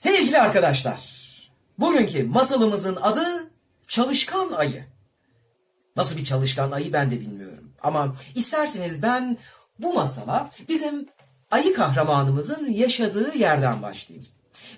Sevgili arkadaşlar, bugünkü masalımızın adı Çalışkan Ayı. Nasıl bir çalışkan ayı ben de bilmiyorum. Ama isterseniz ben bu masala bizim ayı kahramanımızın yaşadığı yerden başlayayım.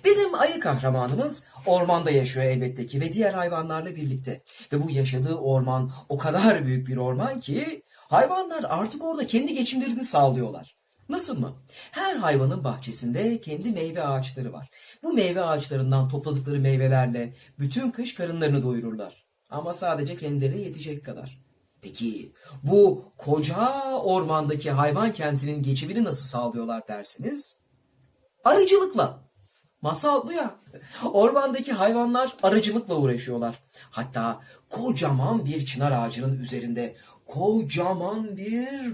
Bizim ayı kahramanımız ormanda yaşıyor elbette ki ve diğer hayvanlarla birlikte. Ve bu yaşadığı orman o kadar büyük bir orman ki hayvanlar artık orada kendi geçimlerini sağlıyorlar. Nasıl mı? Her hayvanın bahçesinde kendi meyve ağaçları var. Bu meyve ağaçlarından topladıkları meyvelerle bütün kış karınlarını doyururlar. Ama sadece kendilerine yetecek kadar. Peki bu koca ormandaki hayvan kentinin geçimini nasıl sağlıyorlar dersiniz? Arıcılıkla. Masal bu ya. Ormandaki hayvanlar arıcılıkla uğraşıyorlar. Hatta kocaman bir çınar ağacının üzerinde kocaman bir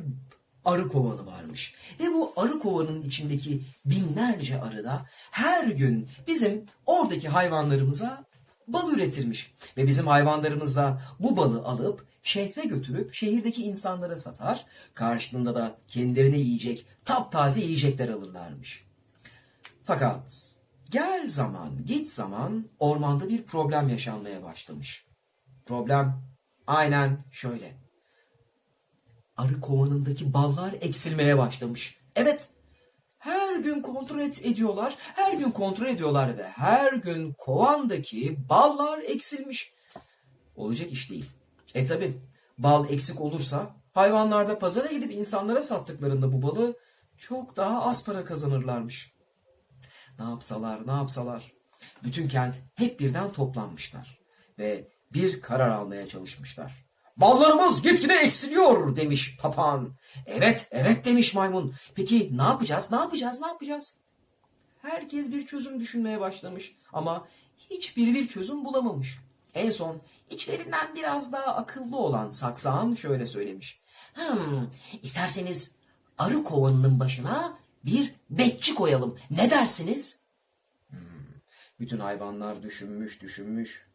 arı kovanı varmış. Ve bu arı kovanın içindeki binlerce arı da her gün bizim oradaki hayvanlarımıza bal üretirmiş. Ve bizim hayvanlarımız da bu balı alıp şehre götürüp şehirdeki insanlara satar. Karşılığında da kendilerine yiyecek taptaze yiyecekler alırlarmış. Fakat gel zaman git zaman ormanda bir problem yaşanmaya başlamış. Problem aynen şöyle. Arı kovanındaki ballar eksilmeye başlamış. Evet. Her gün kontrol et, ediyorlar. Her gün kontrol ediyorlar ve her gün kovandaki ballar eksilmiş. Olacak iş değil. E tabi bal eksik olursa hayvanlar da pazara gidip insanlara sattıklarında bu balı çok daha az para kazanırlarmış. Ne yapsalar ne yapsalar. Bütün kent hep birden toplanmışlar. Ve bir karar almaya çalışmışlar. Ballarımız gitgide eksiliyor demiş papağan. Evet evet demiş maymun. Peki ne yapacağız ne yapacağız ne yapacağız? Herkes bir çözüm düşünmeye başlamış ama hiçbiri bir çözüm bulamamış. En son içlerinden biraz daha akıllı olan saksağan şöyle söylemiş. Hmm, isterseniz arı kovanının başına bir bekçi koyalım. Ne dersiniz? Hmm, bütün hayvanlar düşünmüş düşünmüş.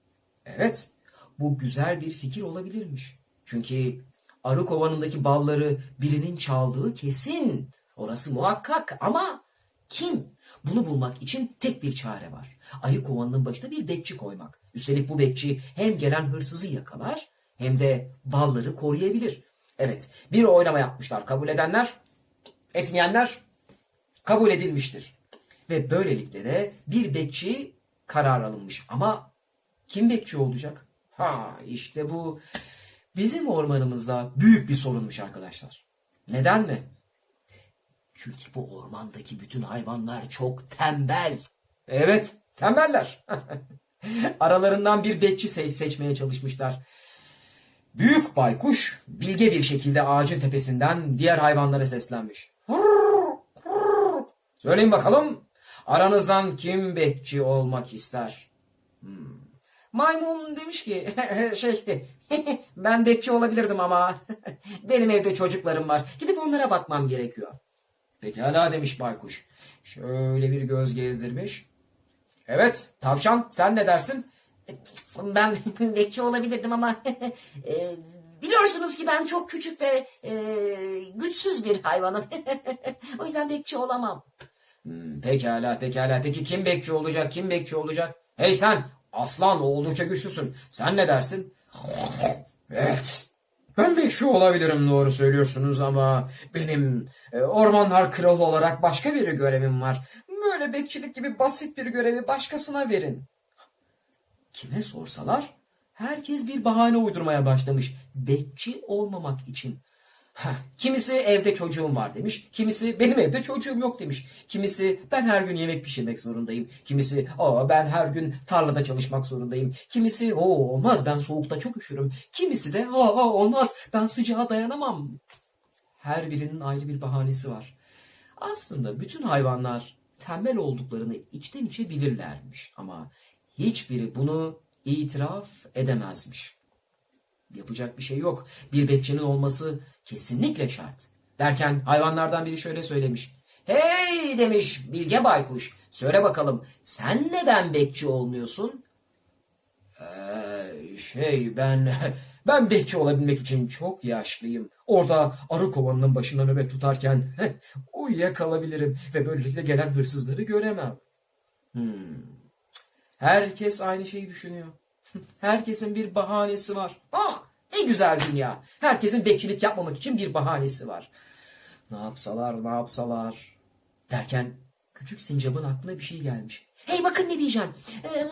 Evet bu güzel bir fikir olabilirmiş. Çünkü arı kovanındaki balları birinin çaldığı kesin. Orası muhakkak ama kim? Bunu bulmak için tek bir çare var. Ayı kovanının başına bir bekçi koymak. Üstelik bu bekçi hem gelen hırsızı yakalar hem de balları koruyabilir. Evet bir oynama yapmışlar. Kabul edenler, etmeyenler kabul edilmiştir. Ve böylelikle de bir bekçi karar alınmış. Ama kim bekçi olacak? Ha işte bu bizim ormanımızda büyük bir sorunmuş arkadaşlar. Neden mi? Çünkü bu ormandaki bütün hayvanlar çok tembel. Evet, tembeller. Aralarından bir bekçi se- seçmeye çalışmışlar. Büyük baykuş bilge bir şekilde ağacın tepesinden diğer hayvanlara seslenmiş. Söyleyin bakalım aranızdan kim bekçi olmak ister? Hmm. Maymun demiş ki şey ben bekçi olabilirdim ama benim evde çocuklarım var. Gidip onlara bakmam gerekiyor. Pekala demiş baykuş. Şöyle bir göz gezdirmiş. Evet tavşan sen ne dersin? Ben bekçi olabilirdim ama e, biliyorsunuz ki ben çok küçük ve e, güçsüz bir hayvanım. o yüzden bekçi olamam. Hmm, pekala pekala peki kim bekçi olacak kim bekçi olacak? Hey sen aslan oldukça güçlüsün. Sen ne dersin? Evet. Ben bekçi olabilirim doğru söylüyorsunuz ama benim e, ormanlar kralı olarak başka bir görevim var. Böyle bekçilik gibi basit bir görevi başkasına verin. Kime sorsalar herkes bir bahane uydurmaya başlamış bekçi olmamak için. Kimisi evde çocuğum var demiş. Kimisi benim evde çocuğum yok demiş. Kimisi ben her gün yemek pişirmek zorundayım. Kimisi aa ben her gün tarlada çalışmak zorundayım. Kimisi o olmaz ben soğukta çok üşürüm. Kimisi de aa, olmaz ben sıcağa dayanamam. Her birinin ayrı bir bahanesi var. Aslında bütün hayvanlar tembel olduklarını içten içe bilirlermiş ama hiçbiri bunu itiraf edemezmiş. Yapacak bir şey yok. Bir bekçinin olması kesinlikle şart. Derken hayvanlardan biri şöyle söylemiş. Hey demiş Bilge Baykuş. Söyle bakalım sen neden bekçi olmuyorsun? Ee, şey ben ben bekçi olabilmek için çok yaşlıyım. Orada arı kovanının başına nöbet tutarken uyuyakalabilirim ve böylelikle gelen hırsızları göremem. Herkes aynı şeyi düşünüyor. Herkesin bir bahanesi var. Ah ne güzel dünya. Herkesin bekçilik yapmamak için bir bahanesi var. Ne yapsalar ne yapsalar. Derken küçük sincapın aklına bir şey gelmiş. Hey bakın ne diyeceğim. Ee,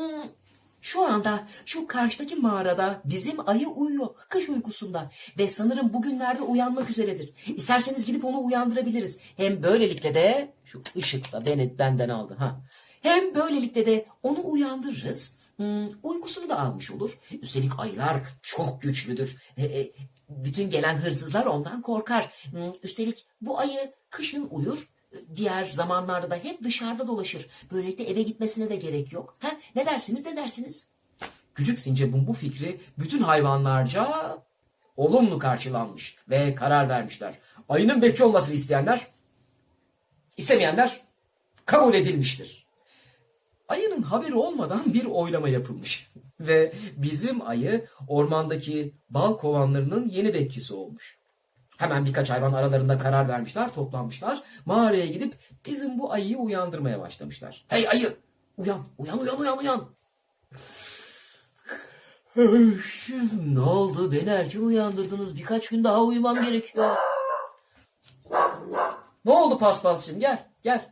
şu anda şu karşıdaki mağarada bizim ayı uyuyor. Kış uykusunda. Ve sanırım bugünlerde uyanmak üzeredir. İsterseniz gidip onu uyandırabiliriz. Hem böylelikle de şu ışık da beni benden aldı. ha. Hem böylelikle de onu uyandırırız. Hmm, uykusunu da almış olur. Üstelik ayılar çok güçlüdür. E, e, bütün gelen hırsızlar ondan korkar. Hmm, üstelik bu ayı kışın uyur. Diğer zamanlarda da hep dışarıda dolaşır. Böylelikle eve gitmesine de gerek yok. Ha? Ne dersiniz ne dersiniz? Küçük sincapın bu fikri bütün hayvanlarca olumlu karşılanmış ve karar vermişler. Ayının bekçi olmasını isteyenler, istemeyenler kabul edilmiştir. Ayının haberi olmadan bir oylama yapılmış ve bizim ayı ormandaki bal kovanlarının yeni bekçisi olmuş. Hemen birkaç hayvan aralarında karar vermişler, toplanmışlar. Mağaraya gidip bizim bu ayıyı uyandırmaya başlamışlar. Hey ayı, uyan, uyan, uyan, uyan, uyan. Ne oldu? Beni erken uyandırdınız. Birkaç gün daha uyumam gerekiyor. Ne oldu paspasçım gel gel.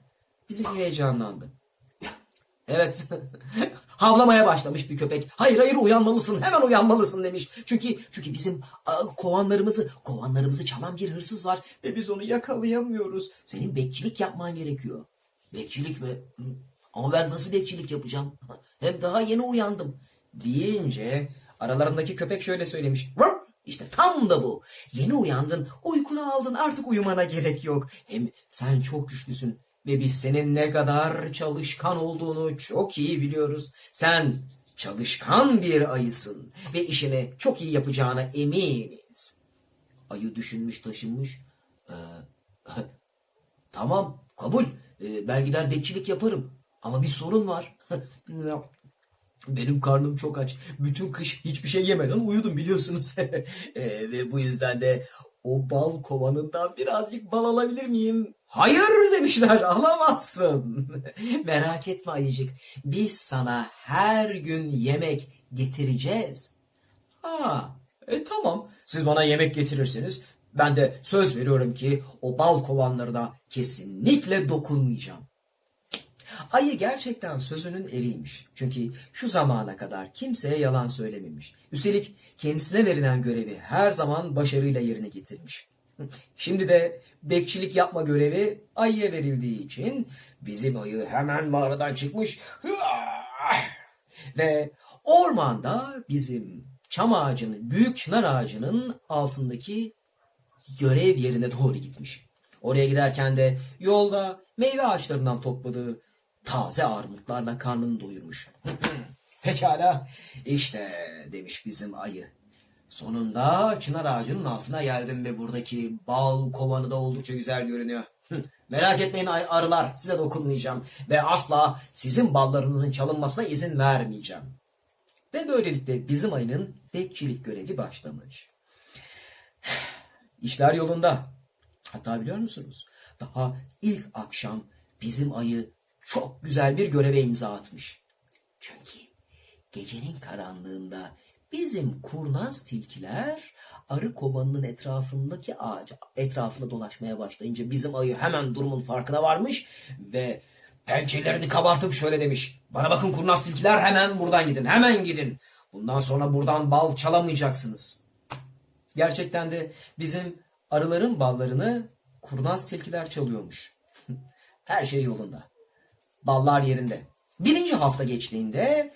Bizim heyecanlandı. Evet. Havlamaya başlamış bir köpek. Hayır hayır uyanmalısın. Hemen uyanmalısın demiş. Çünkü çünkü bizim kovanlarımızı kovanlarımızı çalan bir hırsız var ve biz onu yakalayamıyoruz. Senin bekçilik yapman gerekiyor. Bekçilik mi? Ama ben nasıl bekçilik yapacağım? Hem daha yeni uyandım. Deyince aralarındaki köpek şöyle söylemiş. İşte tam da bu. Yeni uyandın, uykunu aldın, artık uyumana gerek yok. Hem sen çok güçlüsün ve biz senin ne kadar çalışkan olduğunu çok iyi biliyoruz. Sen çalışkan bir ayısın ve işini çok iyi yapacağına eminiz. Ayı düşünmüş taşınmış. Ee, tamam kabul. Ee, ben bekçilik yaparım. Ama bir sorun var. Benim karnım çok aç. Bütün kış hiçbir şey yemeden uyudum biliyorsunuz. Ee, ve bu yüzden de o bal kovanından birazcık bal alabilir miyim? Hayır demişler alamazsın. Merak etme ayıcık. Biz sana her gün yemek getireceğiz. Ha, e tamam. Siz bana yemek getirirseniz ben de söz veriyorum ki o bal kovanlarına kesinlikle dokunmayacağım. Ayı gerçekten sözünün eriymiş. Çünkü şu zamana kadar kimseye yalan söylememiş. Üstelik kendisine verilen görevi her zaman başarıyla yerine getirmiş. Şimdi de bekçilik yapma görevi ayıya verildiği için bizim ayı hemen mağaradan çıkmış ve ormanda bizim çam ağacının, büyük çınar ağacının altındaki görev yerine doğru gitmiş. Oraya giderken de yolda meyve ağaçlarından topladığı taze armutlarla karnını doyurmuş. Pekala işte demiş bizim ayı. Sonunda çınar ağacının altına geldim ve buradaki bal kovanı da oldukça güzel görünüyor. Merak etmeyin arılar size dokunmayacağım ve asla sizin ballarınızın çalınmasına izin vermeyeceğim. Ve böylelikle bizim ayının bekçilik görevi başlamış. İşler yolunda. Hatta biliyor musunuz? Daha ilk akşam bizim ayı çok güzel bir göreve imza atmış. Çünkü gecenin karanlığında bizim kurnaz tilkiler arı kovanının etrafındaki ağaç etrafında dolaşmaya başlayınca bizim ayı hemen durumun farkına varmış ve pençelerini kabartıp şöyle demiş. Bana bakın kurnaz tilkiler hemen buradan gidin hemen gidin. Bundan sonra buradan bal çalamayacaksınız. Gerçekten de bizim arıların ballarını kurnaz tilkiler çalıyormuş. Her şey yolunda. Ballar yerinde. Birinci hafta geçtiğinde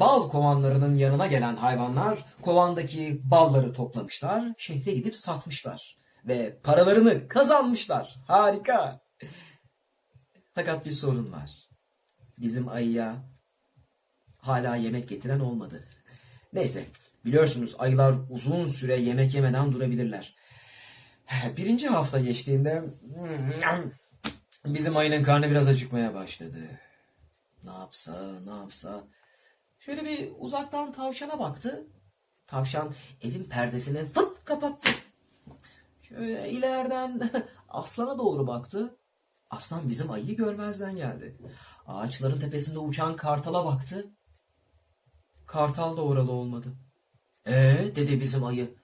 bal kovanlarının yanına gelen hayvanlar kovandaki balları toplamışlar, şehre gidip satmışlar. Ve paralarını kazanmışlar. Harika. Fakat bir sorun var. Bizim ayıya hala yemek getiren olmadı. Neyse biliyorsunuz ayılar uzun süre yemek yemeden durabilirler. Birinci hafta geçtiğinde bizim ayının karnı biraz acıkmaya başladı. Ne yapsa ne yapsa. Şöyle bir uzaktan tavşana baktı. Tavşan evin perdesini fıt kapattı. Şöyle ileriden aslana doğru baktı. Aslan bizim ayıyı görmezden geldi. ağaçların tepesinde uçan kartala baktı. Kartal da oralı olmadı. Ee dedi bizim ayı.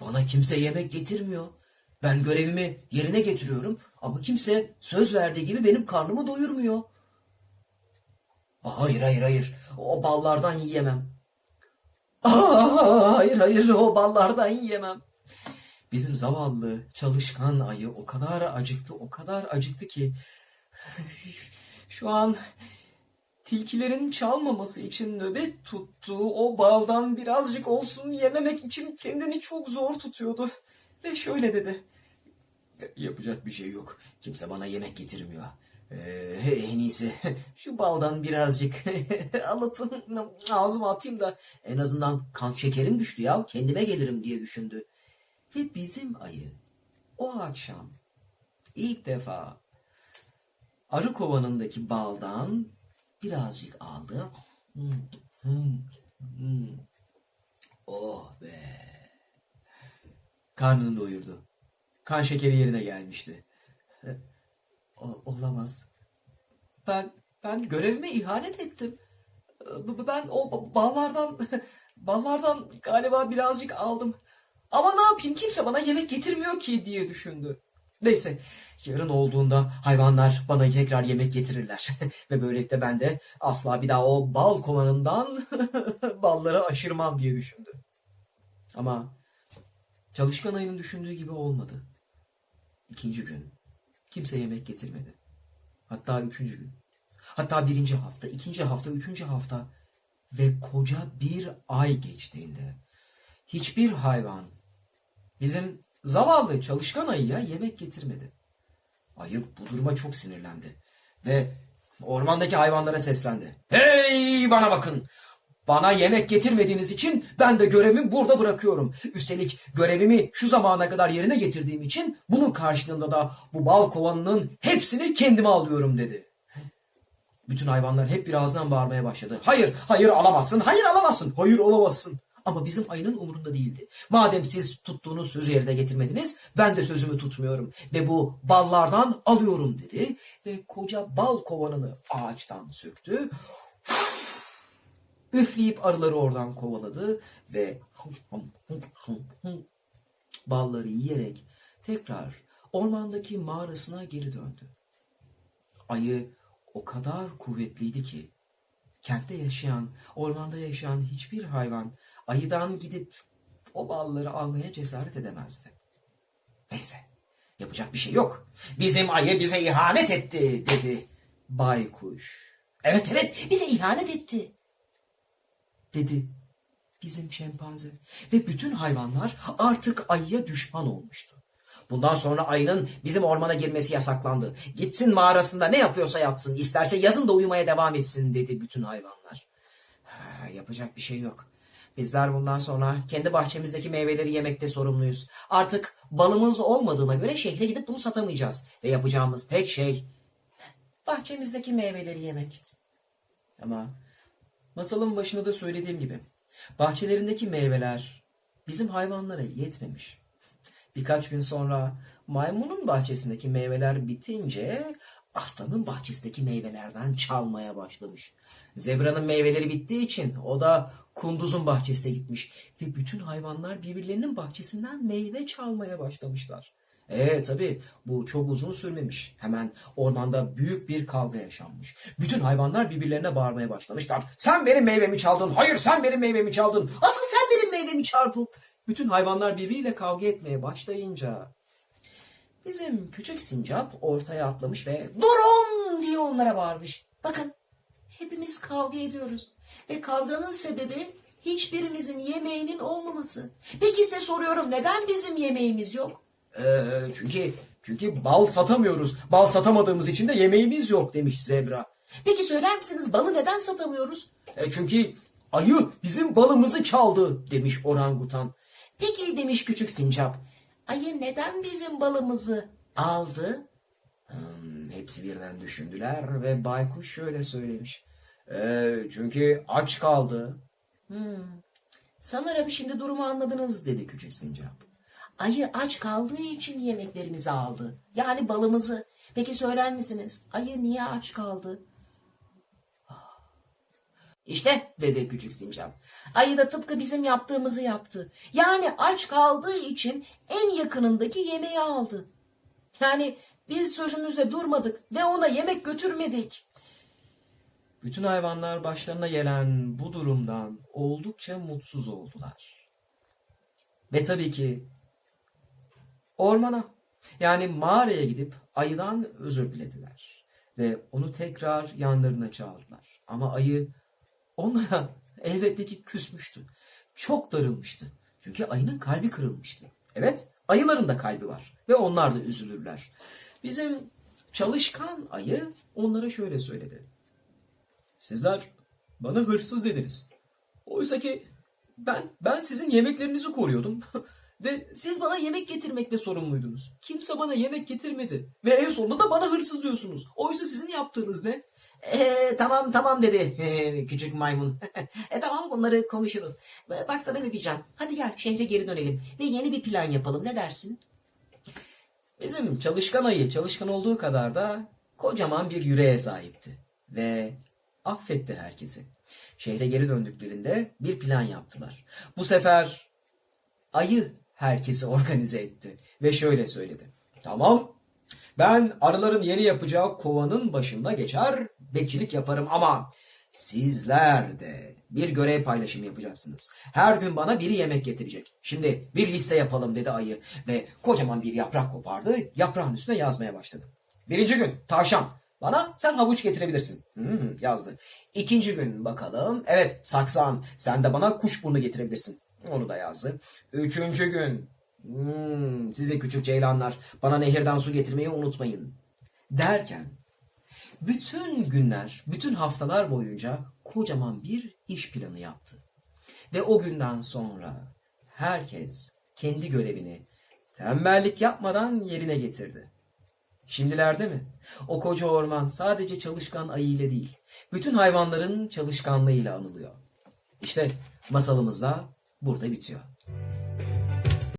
Bana kimse yemek getirmiyor. Ben görevimi yerine getiriyorum ama kimse söz verdiği gibi benim karnımı doyurmuyor. Hayır hayır hayır. O ballardan yiyemem. Aa, hayır hayır o ballardan yiyemem. Bizim zavallı çalışkan ayı o kadar acıktı o kadar acıktı ki şu an tilkilerin çalmaması için nöbet tuttuğu o baldan birazcık olsun yememek için kendini çok zor tutuyordu. Ve şöyle dedi. Yapacak bir şey yok. Kimse bana yemek getirmiyor. Ee, en iyisi şu baldan birazcık alıp ağzıma atayım da en azından kan şekerim düştü ya kendime gelirim diye düşündü. Ve bizim ayı o akşam ilk defa arı kovanındaki baldan birazcık aldı. Oh be. Karnını doyurdu. Kan şekeri yerine gelmişti. Olamaz. Ben ben görevime ihanet ettim. B- Ben o ba- ballardan ballardan galiba birazcık aldım. Ama ne yapayım kimse bana yemek getirmiyor ki diye düşündü. Neyse yarın olduğunda hayvanlar bana tekrar yemek getirirler. Ve böylelikle ben de asla bir daha o bal kovanından balları aşırmam diye düşündü. Ama çalışkan ayının düşündüğü gibi olmadı. İkinci gün kimse yemek getirmedi. Hatta üçüncü gün. Hatta birinci hafta, ikinci hafta, üçüncü hafta ve koca bir ay geçtiğinde hiçbir hayvan bizim zavallı çalışkan ayıya yemek getirmedi. Ayı bu duruma çok sinirlendi ve ormandaki hayvanlara seslendi. Hey bana bakın! Bana yemek getirmediğiniz için ben de görevimi burada bırakıyorum. Üstelik görevimi şu zamana kadar yerine getirdiğim için bunun karşılığında da bu bal kovanının hepsini kendime alıyorum dedi. Bütün hayvanlar hep birazdan bağırmaya başladı. Hayır, hayır alamazsın, hayır alamazsın, hayır alamazsın. Ama bizim ayının umurunda değildi. Madem siz tuttuğunuz sözü yerine getirmediniz, ben de sözümü tutmuyorum. Ve bu ballardan alıyorum dedi. Ve koca bal kovanını ağaçtan söktü. Üfleyip arıları oradan kovaladı ve balları yiyerek tekrar ormandaki mağarasına geri döndü. Ayı o kadar kuvvetliydi ki kentte yaşayan, ormanda yaşayan hiçbir hayvan ayıdan gidip o balları almaya cesaret edemezdi. Neyse, yapacak bir şey yok. Bizim ayı bize ihanet etti dedi baykuş. Evet evet bize ihanet etti dedi bizim şempanze. Ve bütün hayvanlar artık ayıya düşman olmuştu. Bundan sonra ayının bizim ormana girmesi yasaklandı. Gitsin mağarasında ne yapıyorsa yatsın. İsterse yazın da uyumaya devam etsin dedi bütün hayvanlar. Ha, yapacak bir şey yok. Bizler bundan sonra kendi bahçemizdeki meyveleri yemekte sorumluyuz. Artık balımız olmadığına göre şehre gidip bunu satamayacağız. Ve yapacağımız tek şey bahçemizdeki meyveleri yemek. Ama masalın başında da söylediğim gibi bahçelerindeki meyveler bizim hayvanlara yetmemiş. Birkaç gün sonra maymunun bahçesindeki meyveler bitince aslanın bahçesindeki meyvelerden çalmaya başlamış. Zebranın meyveleri bittiği için o da kunduzun bahçesine gitmiş ve bütün hayvanlar birbirlerinin bahçesinden meyve çalmaya başlamışlar. Ee tabi bu çok uzun sürmemiş. Hemen ormanda büyük bir kavga yaşanmış. Bütün hayvanlar birbirlerine bağırmaya başlamışlar. Sen benim meyvemi çaldın. Hayır sen benim meyvemi çaldın. Asıl sen benim meyvemi çaldın. Bütün hayvanlar birbiriyle kavga etmeye başlayınca bizim küçük sincap ortaya atlamış ve durun diye onlara bağırmış. Bakın hepimiz kavga ediyoruz ve kavganın sebebi hiçbirimizin yemeğinin olmaması. Peki size soruyorum neden bizim yemeğimiz yok? Ee, çünkü çünkü bal satamıyoruz. Bal satamadığımız için de yemeğimiz yok demiş zebra. Peki söyler misiniz balı neden satamıyoruz? E, çünkü ayı bizim balımızı çaldı demiş orangutan. Peki demiş küçük sincap. Ayı neden bizim balımızı aldı? Hmm, hepsi birden düşündüler ve baykuş şöyle söylemiş. "Ee, çünkü aç kaldı. Sanırım şimdi durumu anladınız dedi küçük sincap. Ayı aç kaldığı için yemeklerimizi aldı. Yani balımızı. Peki söyler misiniz? Ayı niye aç kaldı? İşte dedi küçük sincap. Ayı da tıpkı bizim yaptığımızı yaptı. Yani aç kaldığı için en yakınındaki yemeği aldı. Yani biz sözümüzde durmadık ve ona yemek götürmedik. Bütün hayvanlar başlarına gelen bu durumdan oldukça mutsuz oldular. Ve tabii ki ormana yani mağaraya gidip ayıdan özür dilediler. Ve onu tekrar yanlarına çağırdılar. Ama ayı onlara elbette ki küsmüştü. Çok darılmıştı. Çünkü ayının kalbi kırılmıştı. Evet, ayıların da kalbi var ve onlar da üzülürler. Bizim çalışkan ayı onlara şöyle söyledi. Sizler bana hırsız dediniz. Oysa ki ben ben sizin yemeklerinizi koruyordum. Ve siz bana yemek getirmekle sorumluydunuz. Kimse bana yemek getirmedi. Ve en sonunda da bana hırsız diyorsunuz. Oysa sizin yaptığınız ne? Ee, tamam tamam dedi ee, küçük maymun. e, tamam bunları konuşuruz. Ee, Bak sana ne diyeceğim. Hadi gel şehre geri dönelim ve yeni bir plan yapalım. Ne dersin? Bizim çalışkan ayı çalışkan olduğu kadar da kocaman bir yüreğe sahipti. Ve affetti herkesi. Şehre geri döndüklerinde bir plan yaptılar. Bu sefer ayı herkesi organize etti. Ve şöyle söyledi. Tamam ben arıların yeni yapacağı kovanın başında geçer bekçilik yaparım ama sizler de bir görev paylaşımı yapacaksınız. Her gün bana biri yemek getirecek. Şimdi bir liste yapalım dedi ayı ve kocaman bir yaprak kopardı. Yaprağın üstüne yazmaya başladı. Birinci gün tavşan bana sen havuç getirebilirsin. Hı, yazdı. İkinci gün bakalım. Evet saksan sen de bana kuşburnu getirebilirsin. Onu da yazdı. Üçüncü gün hmm, size küçük ceylanlar bana nehirden su getirmeyi unutmayın. Derken bütün günler, bütün haftalar boyunca kocaman bir iş planı yaptı. Ve o günden sonra herkes kendi görevini tembellik yapmadan yerine getirdi. Şimdilerde mi? O koca orman sadece çalışkan ayı ile değil, bütün hayvanların çalışkanlığıyla anılıyor. İşte masalımız da burada bitiyor.